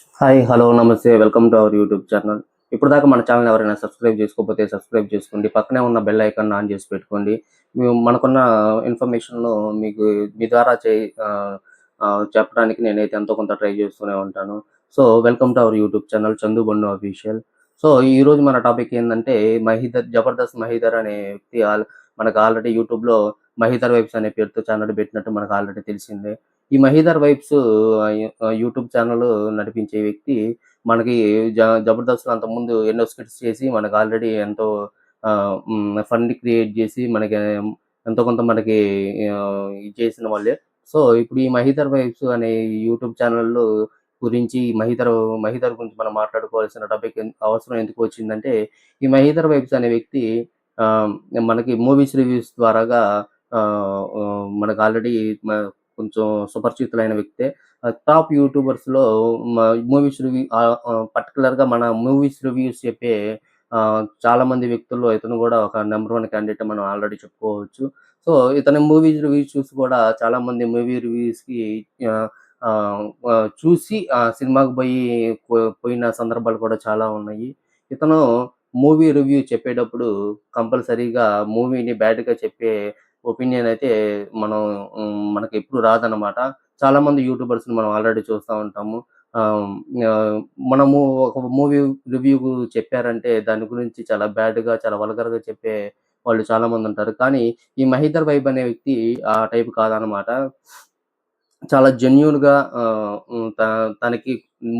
Hi hello నమస్తే welcome to our YouTube channel. ఇప్పుడు దాకా మన ఛానల్ ఎవరైనా సబ్స్క్రైబ్ చేసుకోకపోతే సబ్స్క్రైబ్ చేసుకోండి. పక్కనే ఉన్న బెల్ ఐకాన్ ఆన్ చేసి పెట్టుకోండి. మేము మనకున్న ఇన్ఫర్మేషన్ను మీకు మీ ద్వారా చే చెప్పడానికి నేనైతే ఎంతో కొంత ట్రై చేస్తూనే ఉంటాను. So welcome to our YouTube channel Chandu Bonnu official. So ఈ రోజు మన టాపిక్ ఏంటంటే మహిదర్ జబర్దస్త్ మహిదర్ అనే వ్యక్తి ఆల్- మనకు ఆల్రెడీ యూట్యూబ్లో మహిదర్ వైబ్స్ అనే పేరుతో ఛానల్ పెట్టినట్టు మనకు ఆల్రెడీ తెలిసిందే. ఈ మహీధర్ వైబ్స్ యూట్యూబ్ ఛానల్ నడిపించే వ్యక్తి మనకి జ జబర్దస్త్ అంతకుముందు ఎన్నో స్కిట్స్ చేసి మనకు ఆల్రెడీ ఎంతో ఫండ్ క్రియేట్ చేసి మనకి ఎంతో కొంత మనకి ఇది చేసిన వాళ్ళే. సో ఇప్పుడు ఈ మహీధర్ వైబ్స్ అనే యూట్యూబ్ ఛానల్ గురించి మహిదర్ మహిదర్ గురించి మనం మాట్లాడుకోవాల్సిన టాపిక్ అవసరం ఎందుకు వచ్చిందంటే ఈ మహిదర్ వైబ్స్ అనే వ్యక్తి మనకి మూవీస్ రివ్యూస్ ద్వారాగా మనకు ఆల్రెడీ కొంచెం సుపరిచితులైన వ్యక్తే టాప్ యూట్యూబర్స్లో మూవీస్ రివ్యూ పర్టికులర్గా మన మూవీస్ రివ్యూస్ చెప్పే చాలా మంది వ్యక్తుల్లో ఇతను కూడా ఒక నెంబర్ వన్ క్యాండిడేట్ మనం ఆల్రెడీ చెప్పుకోవచ్చు. సో ఇతని మూవీస్ రివ్యూస్ చూసి కూడా చాలా మంది మూవీ రివ్యూస్కి చూసి ఆ సినిమాకి పోయి పోయిన సందర్భాలు కూడా చాలా ఉన్నాయి. ఇతను మూవీ రివ్యూ చెప్పేటప్పుడు కంపల్సరీగా మూవీని బ్యాడ్గా చెప్పే ఒపీనియన్ అయితే మనం మనకి ఎప్పుడు రాదనమాట చాలా మంది మనం ఆల్రెడీ చూస్తూ ఉంటాము. మనము ఒక మూవీ రివ్యూ చెప్పారంటే దాని గురించి చాలా బ్యాడ్గా చాలా వల్గర్గా చెప్పే వాళ్ళు చాలా మంది ఉంటారు. కానీ ఈ మహిదర్ వైబ్ అనే వ్యక్తి ఆ టైప్ కాదనమాట చాలా జెన్యున్గా త- తనకి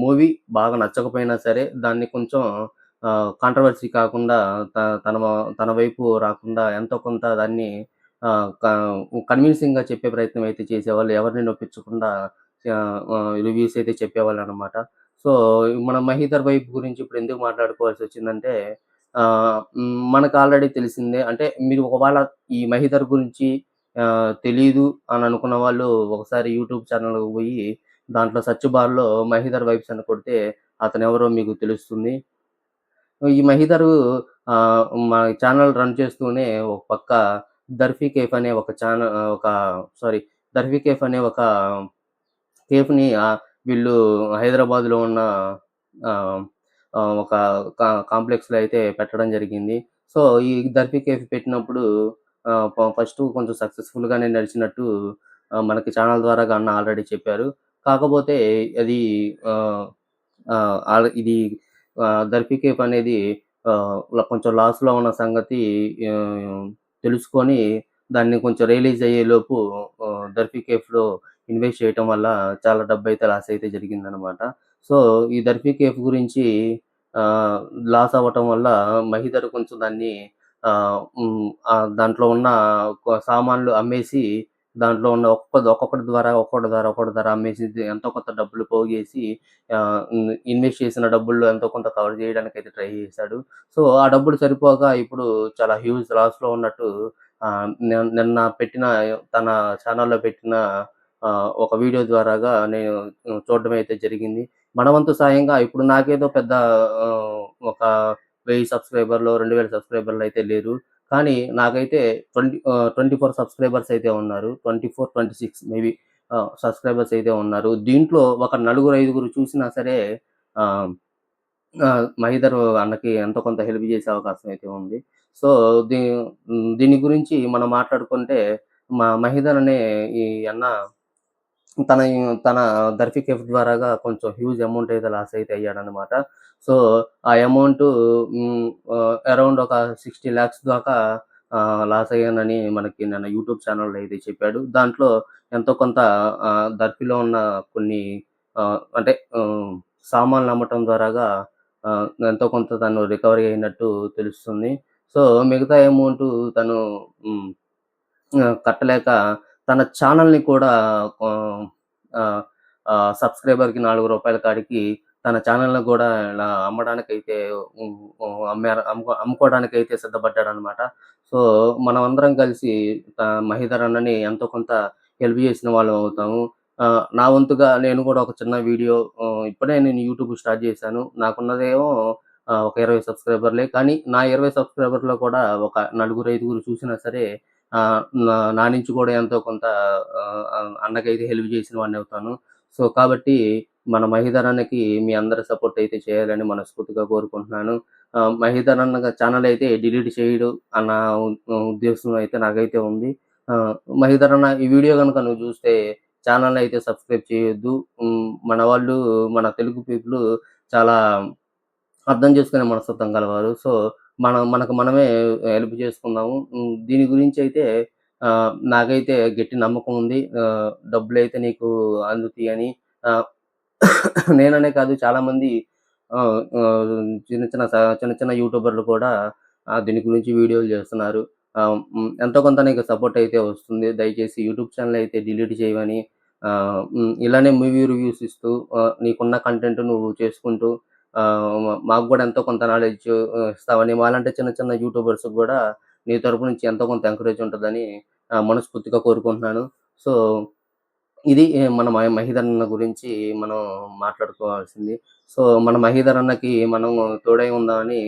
మూవీ బాగా నచ్చకపోయినా సరే దాన్ని కొంచెం కాంట్రవర్సీ కాకుండా త- తన తన వైపు రాకుండా ఎంతో కొంత దాన్ని కన్విన్సింగ్గా చెప్పే ప్రయత్నం అయితే చేసేవాళ్ళు. ఎవరిని నొప్పించకుండా రివ్యూస్ అయితే చెప్పేవాళ్ళు అనమాట సో మన మహీధర్ వైపు గురించి ఇప్పుడు ఎందుకు మాట్లాడుకోవాల్సి వచ్చిందంటే మనకు ఆల్రెడీ తెలిసిందే. అంటే మీరు ఒకవేళ ఈ మహీధర్ గురించి తెలీదు అని అనుకున్న వాళ్ళు ఒకసారి యూట్యూబ్ ఛానల్ పోయి దాంట్లో సచ్ బార్లో మహీధర్ వైబ్స్ అని కొడితే అతను ఎవరో మీకు తెలుస్తుంది. ఈ మహీధర్ మా ఛానల్ రన్ చేస్తూనే ఒక పక్క దర్ఫీ కేఫ్ అనే ఒక ఛానల్ ఒక సారీ దర్ఫీ కేఫ్ అనే ఒక కేఫ్ని వీళ్ళు హైదరాబాద్లో ఉన్న ఒక కా- కాంప్లెక్స్లో అయితే పెట్టడం జరిగింది. సో ఈ దర్ఫీ కేఫ్ పెట్టినప్పుడు ఫస్ట్ కొంచెం సక్సెస్ఫుల్గానే నడిచినట్టు మనకి ఛానల్ ద్వారా అన్న ఆల్రెడీ చెప్పారు. కాకపోతే అది ఇది దర్ఫీ కేఫ్ అనేది కొంచెం లాస్లో ఉన్న సంగతి తెలుసుకొని దాన్ని కొంచెం రియలైజ్ అయ్యే లోపు దర్ఫీ కేఫ్లో ఇన్వెస్ట్ చేయటం వల్ల చాలా డబ్బు అయితే లాస్ అయితే జరిగిందనమాట. సో ఈ దర్ఫీ కేఫ్ గురించి లాస్ అవ్వటం వల్ల మహిదర్ కొంచెం దాన్ని దాంట్లో ఉన్న సామాన్లు అమ్మేసి దాంట్లో ఉన్న ఒక్కొక్క ఒక్కొక్కటి ద్వారా ఒక్కొక్కటి ద్వారా ఒక్కొక్కటి ద్వారా అమ్మేసి ఎంతో కొంత డబ్బులు పోగేసి ఇన్వెస్ట్ చేసిన డబ్బుల్లో ఎంతో కొంత కవర్ చేయడానికి అయితే ట్రై చేశాడు. సో ఆ డబ్బులు సరిపోక ఇప్పుడు చాలా హ్యూజ్ లాస్లో ఉన్నట్టు నిన్న పెట్టిన తన ఛానల్లో పెట్టిన ఒక వీడియో ద్వారాగా నేను చూడడం అయితే జరిగింది. మనవంతు సాయంగా ఇప్పుడు నాకేదో పెద్ద ఒక వెయ్యి సబ్స్క్రైబర్లు రెండు వేల సబ్స్క్రైబర్లు అయితే లేరు. కానీ నాకైతే ట్వంటీ ట్వంటీ ఫోర్ సబ్స్క్రైబర్స్ అయితే ఉన్నారు. Twenty four twenty six maybe subscribers అయితే ఉన్నారు. దీంట్లో ఒక నలుగురు ఐదుగురు చూసినా సరే మహిదర్ అన్నకి ఎంతో కొంత హెల్ప్ చేసే అవకాశం అయితే ఉంది. సో దీ దీని గురించి మనం మాట్లాడుకుంటే మా మహిదర్ అనే ఈ అన్న తన తన దర్ఫీ కేఫ్ ద్వారాగా కొంచెం హ్యూజ్ అమౌంట్ అయితే లాస్ అయితే అయ్యాడనమాట సో ఆ అమౌంట్ అరౌండ్ ఒక సిక్స్టీ ల్యాక్స్ దాకా లాస్ అయ్యానని మనకి నిన్న యూట్యూబ్ ఛానల్లో అయితే చెప్పాడు. దాంట్లో ఎంతో కొంత దర్పిలో ఉన్న కొన్ని అంటే సామాన్లు అమ్మటం ద్వారాగా ఎంతో కొంత తను రికవరీ అయినట్టు తెలుస్తుంది. సో మిగతా అమౌంట్ తను కట్టలేక తన ఛానల్ని కూడా సబ్స్క్రైబర్కి నాలుగు రూపాయల కాడికి తన ఛానల్ని కూడా ఇలా అమ్మడానికైతే అమ్మారు అమ్ము అమ్ముకోవడానికి అయితే సిద్ధపడ్డాడు అనమాట సో మనం అందరం కలిసి మహీధర్ అన్నని ఎంతో కొంత హెల్ప్ చేసిన వాళ్ళం అవుతాము. నా వంతుగా నేను కూడా ఒక చిన్న వీడియో ఇప్పుడే నేను యూట్యూబ్ స్టార్ట్ చేశాను. నాకున్నదేమో ఒక ఇరవై సబ్స్క్రైబర్లే. కానీ నా ఇరవై సబ్స్క్రైబర్లో కూడా ఒక నలుగురు ఐదుగురు చూసినా సరే నా నుంచి కూడా ఎంతో కొంత అన్నకైతే హెల్ప్ చేసిన వాడిని అవుతాను. సో కాబట్టి మన మహీధర్ మీ అందరి సపోర్ట్ అయితే చేయాలని మనస్ఫూర్తిగా కోరుకుంటున్నాను. ఆహ్, ఛానల్ అయితే డిలీట్ చేయడు అన్న ఉద్దేశం అయితే నాకైతే ఉంది. మహిధరన్న అన్న ఈ వీడియో కనుక నువ్వు చూస్తే ఛానల్ అయితే సబ్స్క్రైబ్ చేయొద్దు. మన వాళ్ళు మన తెలుగు పీపుల్ చాలా అర్థం చేసుకునే మనస్తత్వం కలవారు సో, మనం మనకు మనమే హెల్ప్ చేసుకుందాము. దీని గురించి అయితే నాకైతే గట్టి నమ్మకం ఉంది. డబ్బులు అయితే నీకు అందుతాయని. నేననే కాదు చాలామంది చిన్న చిన్న చిన్న చిన్న యూట్యూబర్లు కూడా దీని గురించి వీడియోలు చేస్తున్నారు. ఎంతో కొంత నీకు సపోర్ట్ అయితే వస్తుంది. దయచేసి యూట్యూబ్ ఛానల్ అయితే డిలీట్ చేయమని ఇలానే మూవీ రివ్యూస్ ఇస్తూ నీకున్న కంటెంట్ నువ్వు చేసుకుంటూ మాకు కూడా ఎంతో కొంత నాలెడ్జ్ ఇస్తావని మాలాంటి చిన్న చిన్న యూట్యూబర్స్‌కి కూడా నీ తరపు నుంచి ఎంతో కొంత ఎంకరేజ్ ఉంటుందని మనస్ఫూర్తిగా కోరుకుంటున్నాను. సో, ఇది మన మ మహీధర్ అన్న గురించి మనం మాట్లాడుకోవాల్సింది. సో, మన మహీధర్ అన్నకి మనం తోడై ఉందామని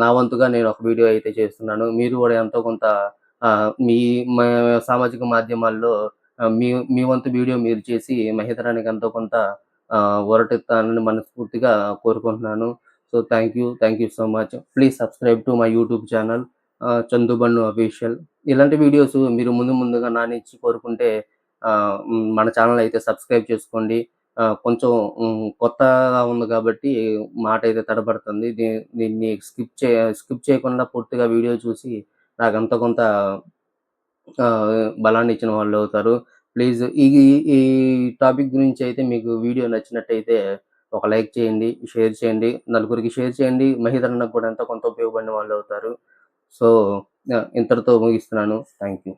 నా వంతుగా నేను ఒక వీడియో అయితే చేస్తున్నాను. మీరు కూడా ఎంతో కొంత మీ సామాజిక మాధ్యమాల్లో మీ మీ వంతు వీడియో మీరు చేసి మహీధర్ అన్నకి ఎంతో కొంత ఒరటెత్తానని మనస్ఫూర్తిగా కోరుకుంటున్నాను. So, thank you. Thank you so much. Please subscribe to my YouTube channel ah, official. ఇలాంటి వీడియోస్ మీరు ముందు ముందుగా నానిచ్చి కోరుకుంటే మన ఛానెల్ అయితే సబ్స్క్రైబ్ చేసుకోండి. కొంచెం కొత్తగా ఉంది కాబట్టి మాటైతే తడబడుతుంది. దీన్ని స్కిప్ చే స్కిప్ చేయకుండా పూర్తిగా వీడియో చూసి నాకు అంత కొంత బలాన్ని ఇచ్చిన వాళ్ళు అవుతారు ప్లీజ్ ఈ ఈ టాపిక్ గురించి అయితే మీకు వీడియో నచ్చినట్టయితే ఒక లైక్ చేయండి, షేర్ చేయండి, నలుగురికి షేర్ చేయండి. మహిళలకు అన్నకు కూడా ఎంతో కొంత ఉపయోగపడిన వాళ్ళు అవుతారు సో, ఇంతటితో ముగిస్తున్నాను. Thank you.